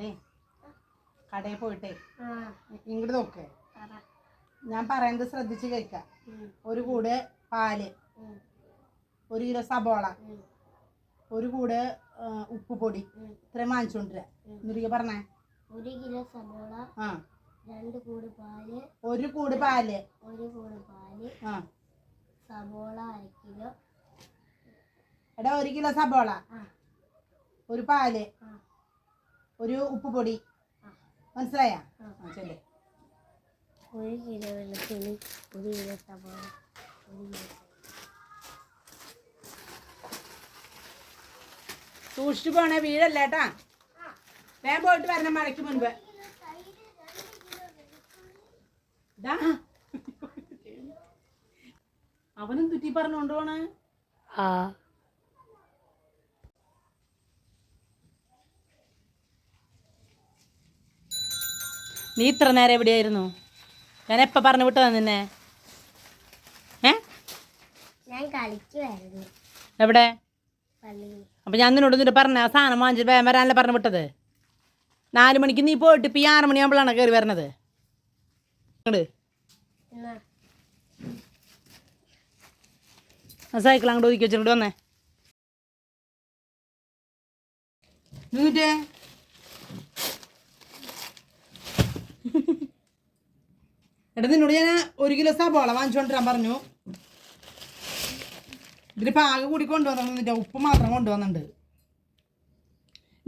അതെ കടയിൽ പോയിട്ടേ. ഇങ്ങോട്ട് നോക്കേ. ഞാൻ പറയുന്നത് ശ്രദ്ധിച്ച് കഴിക്ക ഒരു കൂട് പാൽ ഒരു കിലോ സബോള ഒരു കൂട് ഉപ്പ് പൊടി. ഇത്രയും വാങ്ങിച്ചോണ്ടിരാ. എന്നിട്ട് പറഞ്ഞേ. ഒരു കിലോ സബോള ആ. രണ്ട് കൂട് പാൽ ഒരു കൂട് പാൽ. ഒരു കൂട് പാൽ ആ. സബോള അര കിലോ. എടാ ഒരു കിലോ സബോള. ഒരു പാൽ. ഒരു ഉപ്പ് പൊടി ആ. മനസ്സിലായ? ആ. ആ ചെല്ലേ ഒരു കിലോ വെളുത്തുള്ളി ഒരു കിലോ സബോള ഒരു കിലോ സൂക്ഷിച്ചു പോണേ വീടല്ല കേട്ടാ വേഗം പോയിട്ട് വരണം മഴയ്ക്ക് മുൻപ്. ദാ. അവനും തുറ്റി പറഞ്ഞു കൊണ്ടുപോണേ ആ. നീ ഇത്ര നേരം എവിടെയായിരുന്നു? ഞാൻ എപ്പോൾ പറഞ്ഞു വിട്ടതാ നിന്നെ? ഏ? ഞാൻ കളിക്കുമായിരുന്നു എവിടെ? അപ്പം ഞാൻ നിന്നോട് നിന്നിട്ട് പറഞ്ഞ സാധനം വാങ്ങിച്ചിട്ട് വേഗം വരാനല്ലേ പറഞ്ഞു വിട്ടത്? നാല് മണിക്ക് നീ പോയിട്ട് ഇപ്പം ഈ ആറ് മണിയാകുമ്പോഴാണ് കയറി വരണത്. ആ സൈക്കിൾ അങ്ങോട്ട് ഒതുക്കി വെച്ചിട്ട് വന്നേ. എന്നിട്ടേ എടാ നിന്നോട് ഞാൻ ഒരു കിലോ സബോള വാങ്ങിച്ചുകൊണ്ടിരാൻ പറഞ്ഞു. ഇതിന് പാക കൂടി കൊണ്ടുവന്നിട്ട് ഉപ്പ് മാത്രം കൊണ്ടുവന്നിട്ടുണ്ട്.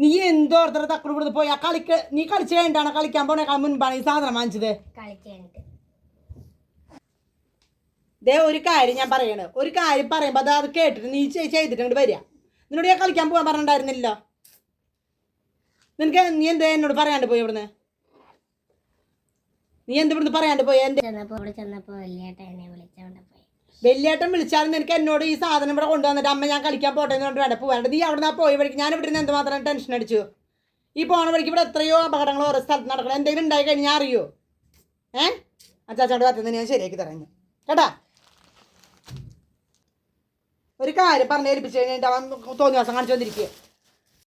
നീ എന്തോ ഓർത്തറ തക്കട് കൊടുത്ത് പോയി. ആ കളിക്ക് നീ കളിച്ച് കഴിഞ്ഞിട്ടാണ് കളിക്കാൻ പോണേക്കാൾ മുൻപാണ് ഈ സാധനം വാങ്ങിച്ചത്. ദേ ഒരു കാര്യം ഞാൻ പറയണ്. ഒരു കാര്യം പറയുമ്പോൾ അത് അത് കേട്ടിട്ട് നീ ചെയ്തിട്ടുണ്ട് വരിക. നിന്നോട് ഞാൻ കളിക്കാൻ പോകാൻ പറഞ്ഞിട്ടുണ്ടായിരുന്നില്ല. നിനക്ക് നീ എന്താ എന്നോട് പറയാണ്ട് പോയി ഇവിടുന്ന്? നീ എന്ത് ഇവിടുന്ന് പറയാണ്ട് പോയി? എന്റെ ചെന്നപ്പോ അവിടെ ചെന്നപ്പോ വലിയേട്ട എന്നെ വിളിച്ചോണ്ട് പോയി. വലിയേട്ടൻ വിളിച്ചാലും നിനക്ക് എന്നോട് ഈ സാധനം ഇവിടെ കൊണ്ടുവന്നിട്ട് അമ്മ ഞാൻ കളിക്കാൻ പോട്ടെ എന്ന് പറഞ്ഞിട്ട് വേണ്ട പോവാണ്ട് നീ അവിടെ നിന്ന് പോയി വഴിക്ക്. ഞാൻ ഇവിടെ നിന്ന് എന്തുമാത്രം ടെൻഷൻ അടിച്ചു? ഈ പോണ വഴിക്ക് ഇവിടെ എത്രയോ അപകടങ്ങൾ ഓരോ സ്ഥലത്ത് നടക്കണം. എന്തെങ്കിലും ഉണ്ടായി കഴിഞ്ഞാൽ അറിയോ? ഏ? അച്ചാച്ചോട് പറ്റുന്നത് ഞാൻ ശരിയാക്കി തരാം കേട്ടാ? ഒരു കാര്യം പറഞ്ഞ് ഏൽപ്പിച്ച് കഴിഞ്ഞിട്ട് അവൻ തോന്നിയ ദിവസം കാണിച്ചു വന്നിരിക്കുക